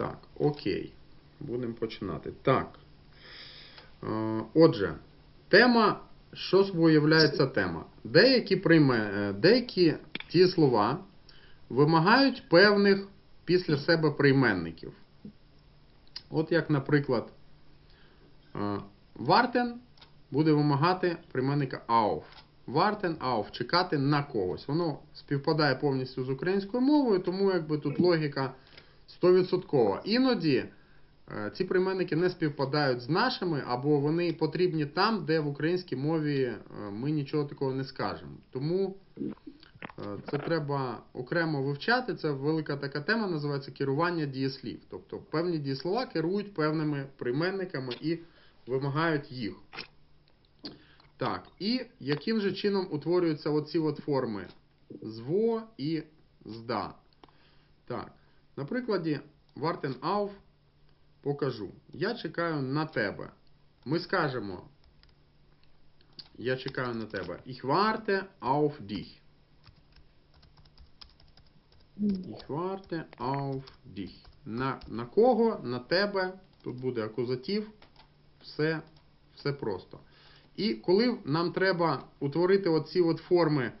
Так, окей. Будемо починати. Так. Отже, тема. Що собою являється тема? Деякі, прийме, е, деякі ті слова вимагають певних після себе прийменників. От як, наприклад, е, вартен буде вимагати прийменника auf. Вартен, auf, чекати на когось. Воно співпадає повністю з українською мовою, тому якби тут логіка 100%. Іноді е, ці прийменники не співпадають з нашими, або вони потрібні там, де в українській мові е, ми нічого такого не скажемо. Тому е, це треба окремо вивчати. Це велика така тема, називається керування дієслів. Тобто певні дієслова керують певними прийменниками і вимагають їх. Так, і яким же чином утворюються оці от форми зво і зда. Так, на прикладі Вартен auf покажу. Я чекаю на тебе. Ми скажемо. Я чекаю на тебе. Ich warte auf dich. Ich warte auf dich. На, на кого? На тебе. Тут буде акузатив. Все, все просто. І коли нам треба утворити оці от форми,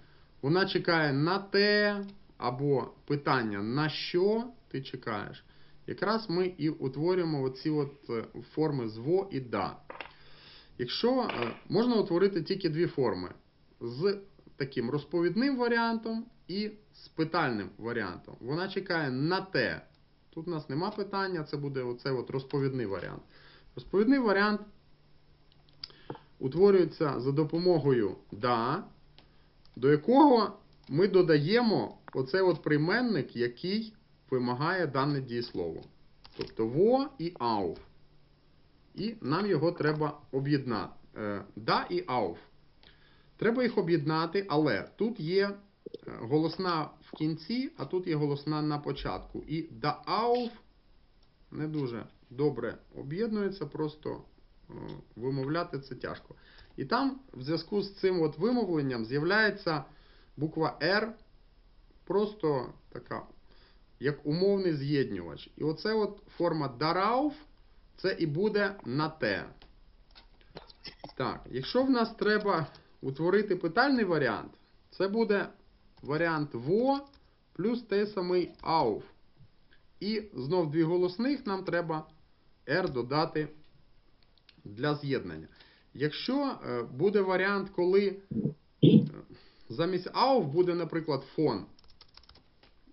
вона чекає на те, або питання на що ти чекаєш, якраз ми і утворюємо оці от е, форми зво і да. Якщо е, можна утворити тільки дві форми з таким розповідним варіантом і з питальним варіантом. Вона чекає на те. Тут у нас нема питання, це буде оце от розповідний варіант. Розповідний варіант утворюється за допомогою да, до якого ми додаємо оцей от прийменник, який вимагає дане дієслово. Тобто во і auf. І нам його треба об'єднати. Е, Да і auf. Треба їх об'єднати, але тут є е, голосна в кінці, а тут є голосна на початку. І да auf не дуже добре об'єднується, просто е, вимовляти це тяжко. І там, в зв'язку з цим от вимовленням, з'являється буква R, просто така, як умовний з'єднювач. І оце от форма darauf, це і буде на те. Так, якщо в нас треба утворити питальний варіант, це буде варіант во плюс той самий auf. І знов дві голосних нам треба R додати для з'єднання. Якщо е, буде варіант, коли е, замість auf буде, наприклад, фон,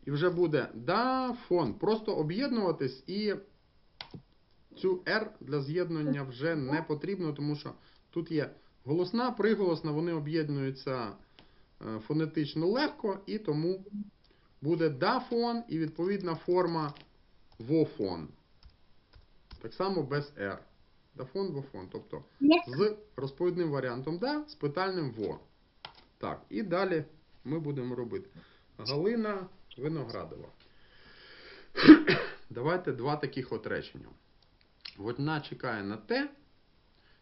і вже буде да, фон, просто об'єднуватись і цю R для з'єднання вже не потрібно, тому що тут є голосна, приголосна, вони об'єднуються е, фонетично легко, і тому буде да фон і відповідна форма вофон. Так само без R. Дафон, вофон. Тобто з розповідним варіантом да, з питальним во. Так, і далі ми будемо робити. Галина Виноградова. Давайте два таких от речення. Вона чекає на те,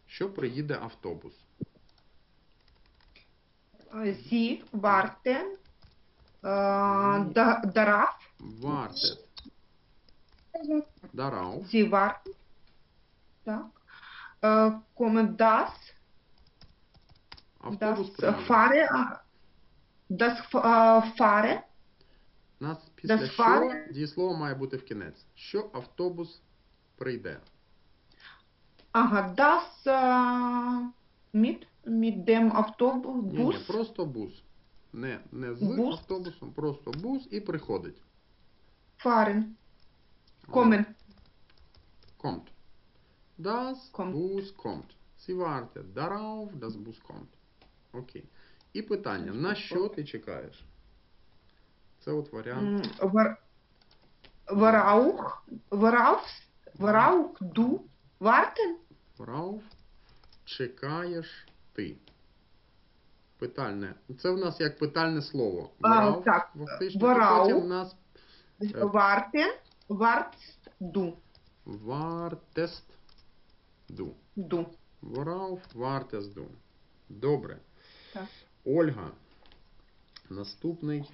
що приїде автобус. Sie warten äh, da, darauf, Wartet darauf, так, kommen das, автобус das äh, Fahre, У нас після що дієслово має бути в кінець. Що автобус прийде. ага, das äh, mit, mit dem Autobus, Ні, ні, просто бус. Не, не з Бус? автобусом, просто бус і приходить. fahren, kommen, Kommt. Das Kommt. Bus kommt. Sie wartet darauf, das Bus kommt. Окей. І питання, на що ти чекаєш? Це от варіант. М, вар- worauf, worauf, worauf du warten, Worauf чекаєш ти? Питальне. Це в нас як питальне слово. Worauf, так. фактично. Worauf. І потім в нас warten, wartest du, wartest du. du. Worauf wartest du? Добре. Так. Ольга. Наступний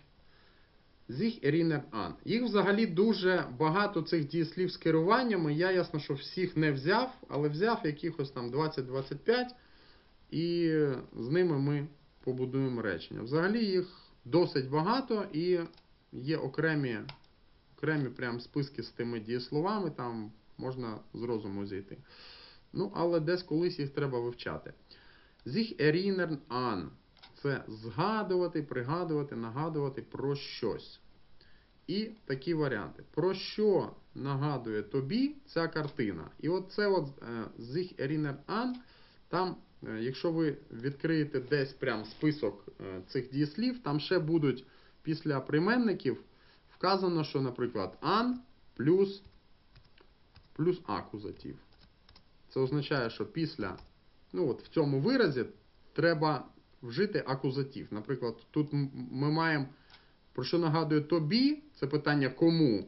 Sich erinnern an. Їх взагалі дуже багато цих дієслів з керуваннями. Я ясно, що всіх не взяв, але взяв якихось там 20-25, і з ними ми побудуємо речення. Взагалі їх досить багато і є окремі, окремі прям списки з тими дієсловами, там можна з розуму зійти. Ну, але десь колись їх треба вивчати. Sich erinnern an. Це згадувати, пригадувати, нагадувати про щось. І такі варіанти. Про що нагадує тобі ця картина? І от це от Sich erinnern an, там, е, якщо ви відкриєте десь прям список е, цих дієслів, там ще будуть після прийменників вказано, що, наприклад, an плюс, плюс акузатив. Це означає, що після, ну от в цьому виразі треба вжити акузатив. Наприклад, тут ми маємо, про що нагадує тобі, це питання кому.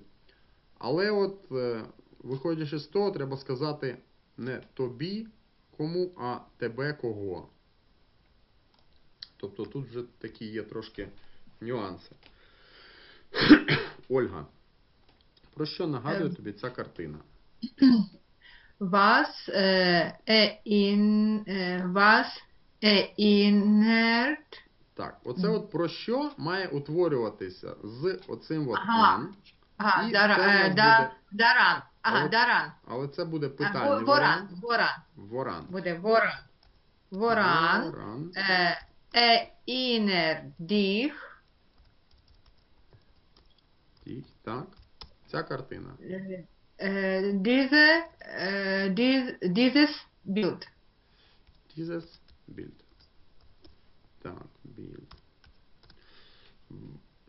Але от, е, виходячи з того, треба сказати не тобі кому, а тебе кого. Тобто тут вже такі є трошки нюанси. Ольга, про що нагадує Ем. тобі ця картина? Was äh, erinn, äh, was erinnert Так, оце от про що має утворюватися з оцим от Ага. «an», Ага, І дара, це в е, да, буде- даран. Ага, Але- даран. але це буде А, во- Воран, воран. Воран. Буде воран. Воран. Воран. Äh, erinnert dich. Тік, Так. Ця картина. Äh, äh, diese, äh, dies, dieses Bild. Bild. Так, Bild.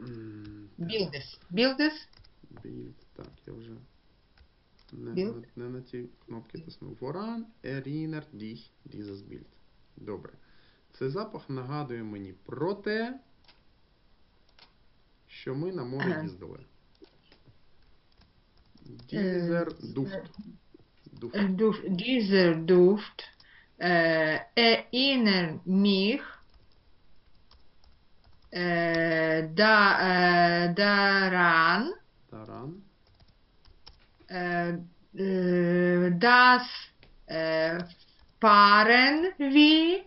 М, Bildes. Bildes. Bild. Так, я вже не, Bild. не, на ті кнопки тиснув. Воран erinnert dich dieses Bild. Добре. Цей запах нагадує мені про те, що ми на море їздили. Е, Duft. Äh, Duft, dieser Duft äh, erinnert mich äh, da, äh, daran, äh, äh, dass äh, fahren wir.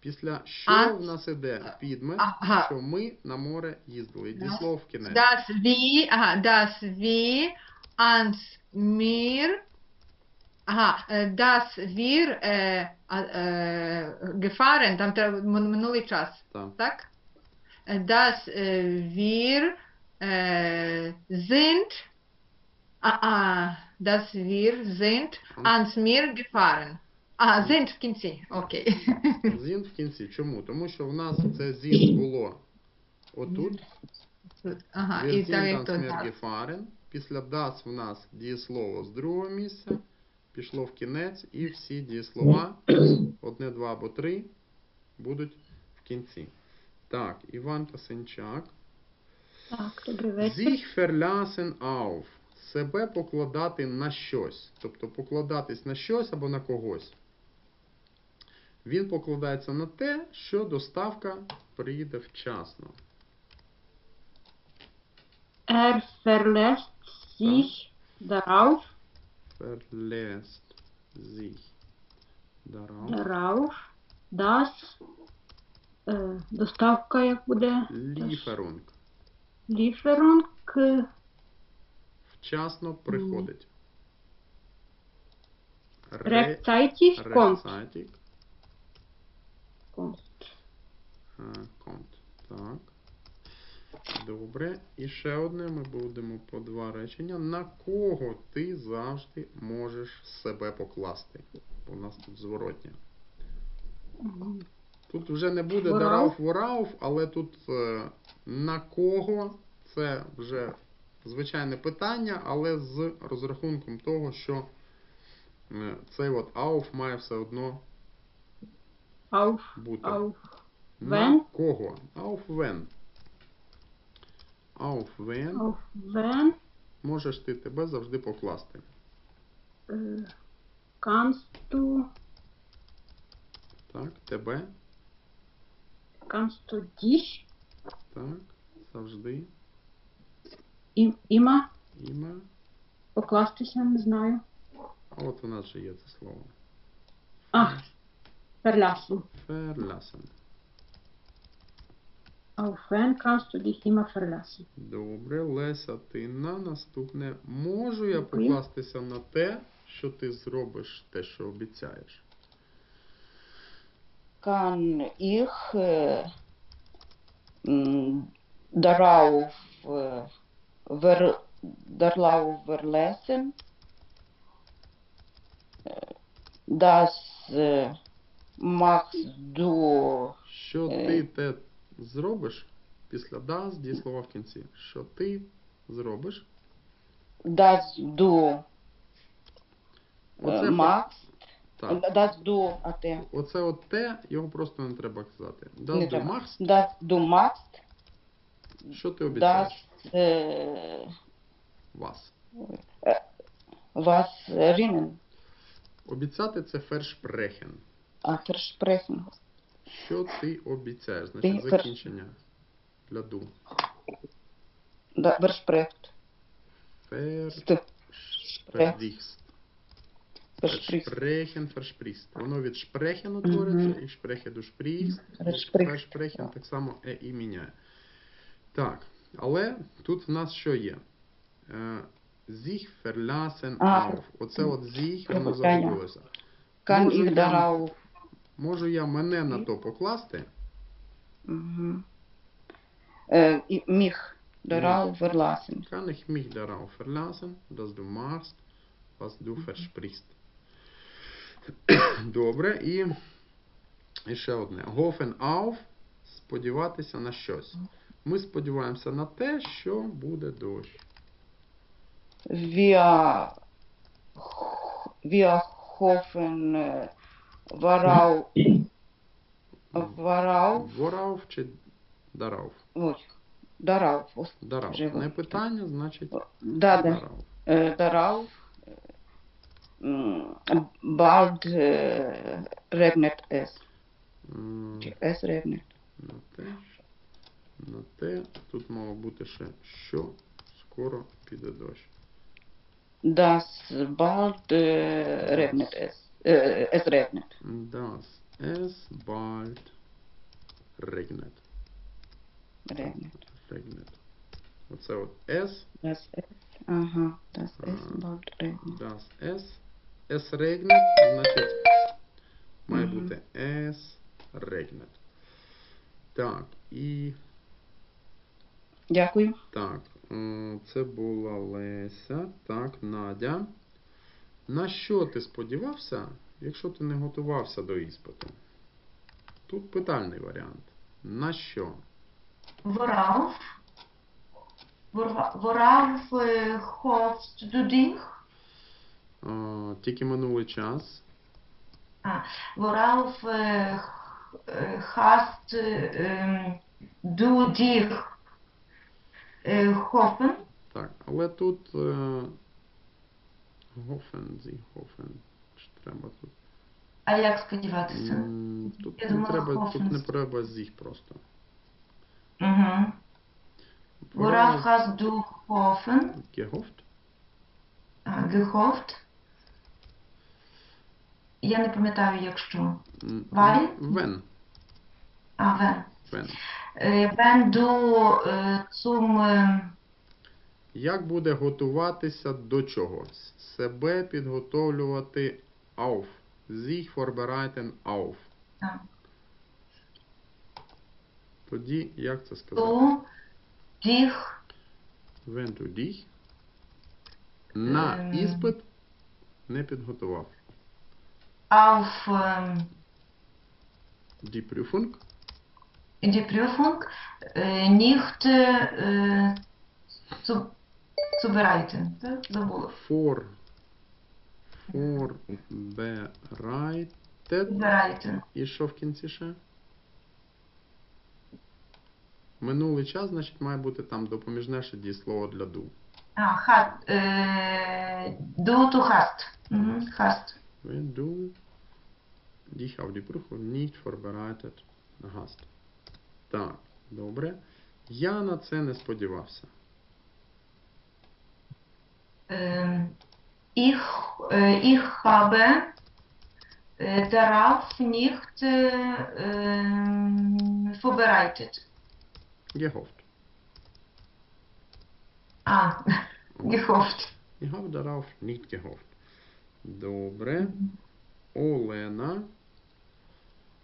Після що А- в нас іде підмет, Ага. що ми на море їздили. І Да. дієслово в кінець. Dass wir, aha, dass wir ans Meer, aha, äh, dass wir äh, äh, gefahren, там треба минулий час, Так. так? Dass äh, wir äh, sind, ah, ah, dass wir sind ans Meer gefahren. А, sind в кінці, окей. Зін в кінці. Чому? Тому що в нас це зін було отут. Ага, Wir і так як то Meer так. gefahren. Після das в нас дієслово з другого місця. Пішло в кінець, і всі дієслова, одне, два або три, будуть в кінці. Так, Іван Пасенчак. Так, добрий вечір. Sich verlassen auf. Себе покладати на щось. Тобто покладатись на щось або на когось. Він покладається на те, що доставка приїде вчасно. Er verlässt sich darauf, Verlässt sich darauf. darauf, dass е, доставка як буде Lieferung. Lieferung е, Вчасно приходить. Ре- rechtzeitig kommt. Rechtzeitig kommt. е, kommt. Так. Добре. І ще одне ми будемо по два речення. На кого ти завжди можеш себе покласти? У нас тут зворотня. Тут вже не буде дарауф ворауф, але тут е, на кого це вже звичайне питання, але з розрахунком того, що е, цей от ауф має все одно Auf, бути. auf, На when? кого? Auf when. Auf when auf when можеш ти тебе завжди покласти. е, kannst du, Так, тебе, kannst du dich так, завжди ім, іма, Іма. покластися, не знаю. А от у нас же є це слово. А, verlassen. Verlassen. Auf wen kannst du dich immer verlassen? Добре, Леся, ти на наступне. Можу я покластися на те, що ти зробиш те, що обіцяєш. kann ich äh, m, darauf, äh, ver, darauf verlassen, äh, dass äh, machst du Що Е. ти те зробиш після das, дієслова в кінці. Що ти зробиш? dass du Оце, äh, machst, так. dass du, а ти, Оце от те, його просто не треба казати. Не Das du треба. machst, dass du machst, що ти обіцяєш? äh, Вас. was erinnern, Обіцяти це versprechen. а versprechen. Що ти обіцяєш? Значить, закінчення для du. Да. Versprichst. Versprichst. Versprechen, versprichst. Воно від sprechen утворюється, і sprichst. і Verspricht. Versprechen так само е і міняє. Так, але тут в нас що є? Е, Sich verlassen А, auf. Оце от sich, воно загубилося. Ich я- darauf Можу я мене на то покласти? mhm. äh, i- mich darauf verlassen. Kann ich mich darauf verlassen, dass du machst, was du versprichst. Добре, і, і ще одне. Hoffen auf сподіватися на щось. Ми сподіваємося на те, що буде дощ. Wir, wir hoffen äh, worauf, worauf, Worauf чи darauf? ой, darauf, ос- Darauf. Живо. Не питання, значить да, да, äh, darauf, äh, bald äh, regnet es. М, Es regnet. На те, на те. Тут мало бути ще що скоро піде дощ. Das bald äh, regnet es. Äh, es regnet. Das es bald regnet. Regnet. Regnet. Оце от es, Das es. Ага, das es bald regnet. das es. Es regnet, значить, має бути es regnet. Так, і Дякую. так, це була Леся. Так, Надя. На що ти сподівався, якщо ти не готувався до іспиту? Тут питальний варіант. На що? Worauf? Wora- Worauf hoffst du dich? Тільки минулий час. Worauf äh, äh, hast äh, du dich äh, hoffen? Так, але тут е, Гофен, зі Гофен. Чи треба тут? А як сподіватися? М, Тут Я не думала, треба, тут Гофен. не треба зіх просто. Угу. Worauf hast du hoffen? Гегофт? А, gehofft? Я не пам'ятаю, якщо. Валі? Вен. А. Вен. Äh, wenn du äh, zum äh, Як буде готуватися до чогось? Себе підготовлювати auf. Sich vorbereiten auf. Так. Тоді, як це сказати? du dich Wenn du dich на Ем. іспит не підготував. auf ähm, Die Prüfung die Prüfung äh, nicht zu, Так, Забула. for vorbereitet Zubereiten. І що в кінці ще? Минулий час, значить, має бути там допоміжне ще дієслово для do. А, hat, äh, du, du hast. Mhm, hast. Wenn du dich auf die Prüfung nicht vorbereitet hast. Так, добре. Я на це не сподівався. Ähm, ich, äh, ich habe äh, darauf nicht äh, ähm, vorbereitet. Gehofft. Ah, gehofft. Ich habe darauf nicht gehofft. Добре. Олена.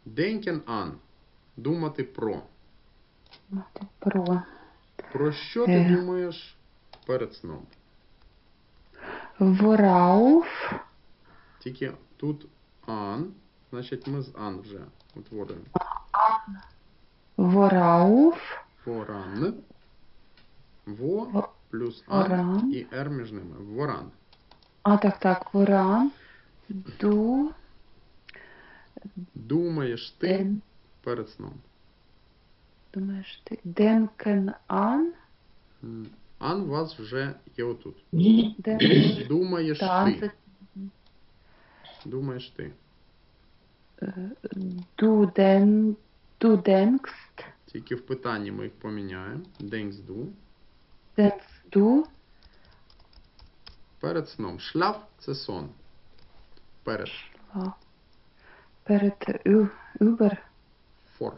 Denken an. Думати про. Мати Про. Про що ти Е. думаєш перед сном? Worauf Тільки тут ан, значить ми з ан вже утворюємо. Worauf Воран. Во плюс ан Воран. і р між ними. Воран. А, так, так, woran du Думаєш ти den, перед сном. думаєш ти, an, М, Ан у вас вже є отут. den, Думаєш та, ти. це, Думаєш ти. du den, Тільки в питанні ми їх поміняємо. Denkst du, Перед сном. Шляф це сон. Перед. а, перед, ю- über, For.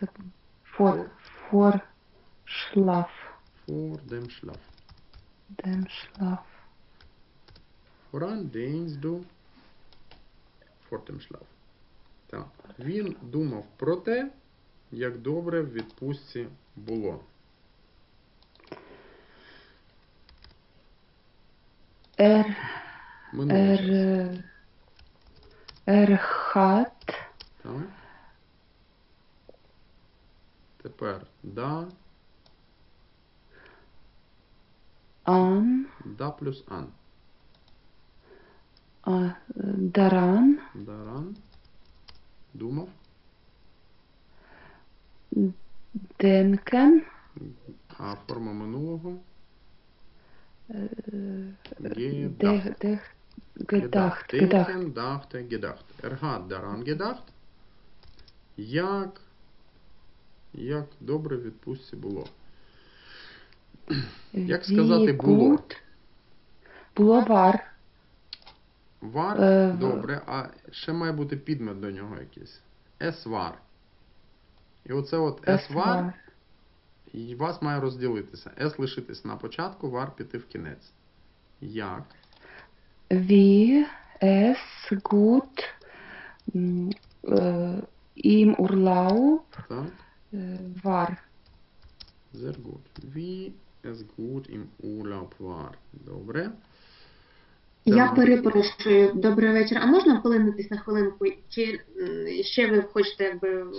забув, vor, vor dem Schlaf. dem Schlaf, du? Vor dem Schlaf. Так. Він думав про те, як добре в відпустці було. er, er, е, er hat, Так. Тепер да, an, да плюс ан. а, daran, Даран. Думав. denken, А форма минулого. е, Gedacht. gedacht, gedacht. Dachte, gedacht. Er hat daran gedacht. Як, як добре відпустці було. Як сказати було? Було вар. Вар Е, добре, а ще має бути підмет до нього якийсь. Есвар. І оце от есвар, Вар. і вас має розділитися. Ес лишитись на початку, вар піти в кінець. Як? Wie es gut м, е, im Urlaub Так? Es gut im Urlaub war. Добре. Я перепрошую, добрий вечір. А можна полинутись на хвилинку? Чи м, ще ви хочете якби от,